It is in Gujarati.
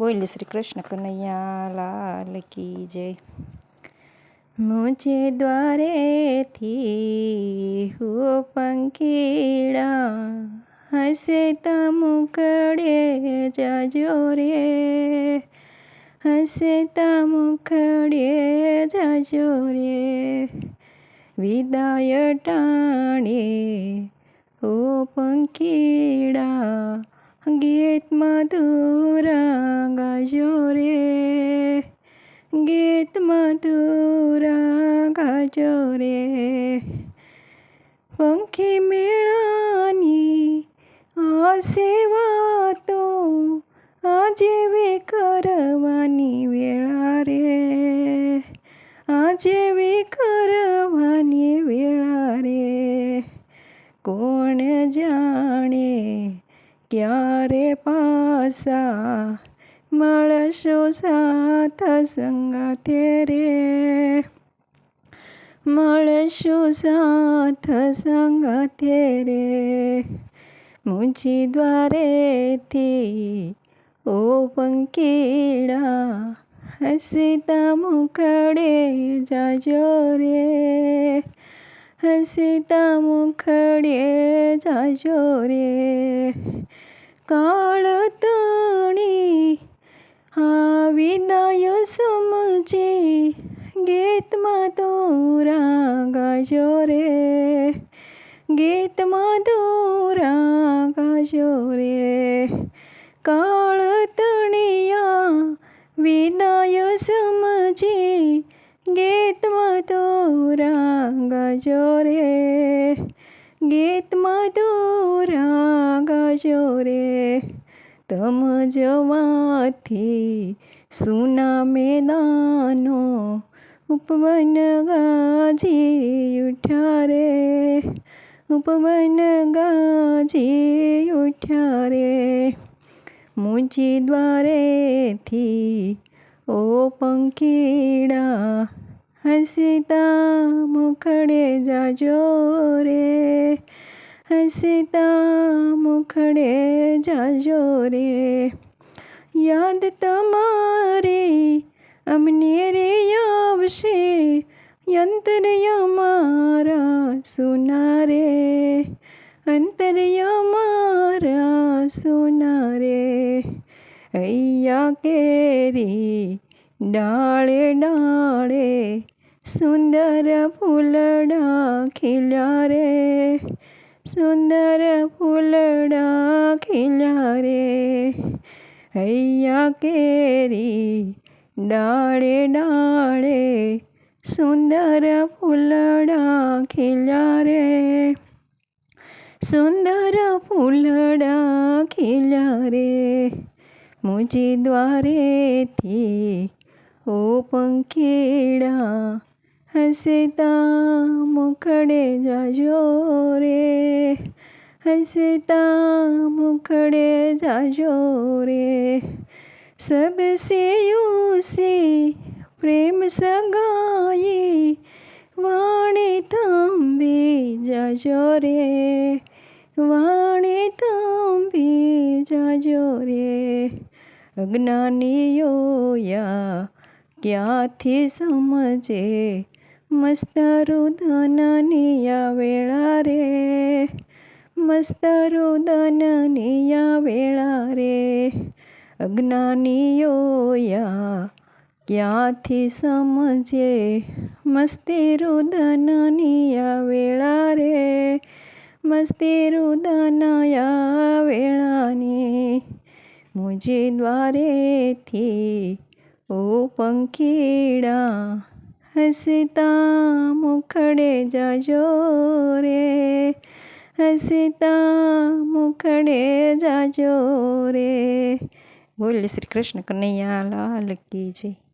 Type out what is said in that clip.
બોલ શ્રી કૃષ્ણ કનૈયા લાલ કી જય મુજે દ્વારેથી હો પંખીડા હસે મુખડે જાજો રે હસે મુખડે જાજો રે વિદાય ટાણે હો પંખીડા ગીત મધુરા ગાજો રે. ગીત મધુરા ગાજો રે. પંખી મેળાની આ સેવા તો આજે વે કરવાની વેળા રે. આજે વે કરવાની વેળા રે. કોણ જાણે ક્યારે પાસા મળશો સાથ સંગાતે રે મળશો સાથ સંગાતે રે મુજી દ્વારેથી ઓ પંકીડા હસીતા મુખડે જાજો રે હસીતા મુખડે જાજો રે. કાળ તણી વિદાય સમજે, ગીતમાં દોરા ગાજો રે. ગીતમાં દોરા ગાજો રે. કાળ તણિયા વિદાય સમજે, ગીતમાં દોરા ગાજો રે. ગીતમાં દોરા ગાજો રે. તમ જવાથી સુના મેદાનો ઉપવન ગાજી ઉઠ્યા રે. ઉપવન ગાજી ઉઠ્યા રે. મુજી દ્વારેથી ઓ પંખીડા હસીતા મુખડે જાજો રે. હસીતા મુખડે જાજો રે. યાદ તમારી અમને રે આવશે અંતરય મારા સુના રે અંતરય મારા સુના રે અહીંયા કેરી ડાળે ડાળે સુંદર ફૂલડા ખીલ્યા રે. સુંદર ફૂલડા ખીલ્યા રે. હૈયા કેરી ડાળે ડાળે સુંદર ફૂલડા ખીલ્યા રે. સુંદર ફૂલડા ખીલ્યા રે. મુજી દ્વારેથી ઓ પંખીડા હસતા મુખડે જાજો રે. હસતા મુખડે જાજો રે. સબસે યુસે પ્રેમ સગાઈ વાણી તંબે જાજો રે. વાણી તંબે જાજો રે. અજ્ઞાનીઓ યા ક્યાંથી સમજે? મસ્તરુધનનિયા વેળા રે. મસ્તરુધનનિયા વેળા રે. અજ્ઞાનીઓયા ક્યાંથી સમજે? મસ્તી રુદનનિયા વેળા રે. મસ્તી રુદનયા વેળાની મુજે દ્વારેથી ઓ પંખીડા હસતા મુખડે જાજો રે. હસતા મુખડે જાજો રે. બોલ શ્રી કૃષ્ણ કનૈયા, લાલ કી જય.